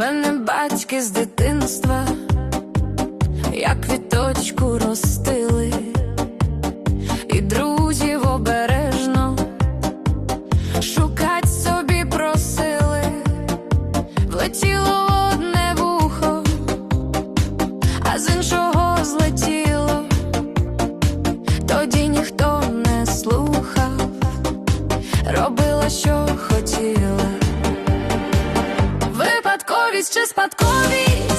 мене батьки з дитинства, як квіточку ростили, і друзів обережно шукать собі просили, влетіло в одне вухо, а з іншого злетіло, тоді ніхто не слухав, робила, що хотіла. Випадковість чи спадковість,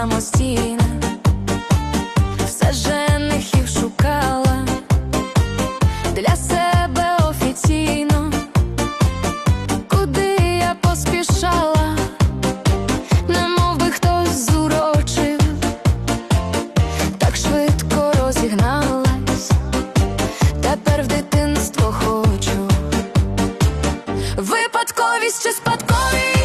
самостійна, все женихів шукала для себе офіційно, куди я поспішала, немов би хтось зурочив, так швидко розігналась, тепер в дитинство хочу. Випадковість чи спадковість,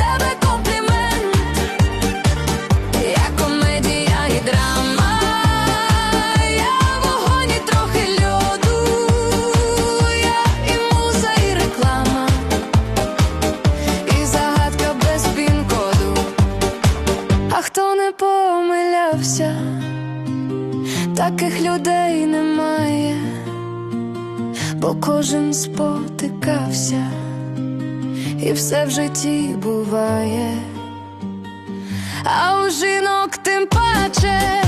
тебе комплімент, я комедія і драма, я вогонь трохи льоду, і муза, і реклама, і загадка без пін-коду. А хто не помилявся, таких людей немає, бо кожен спотикався, і все в житті буває, а у жінок тим паче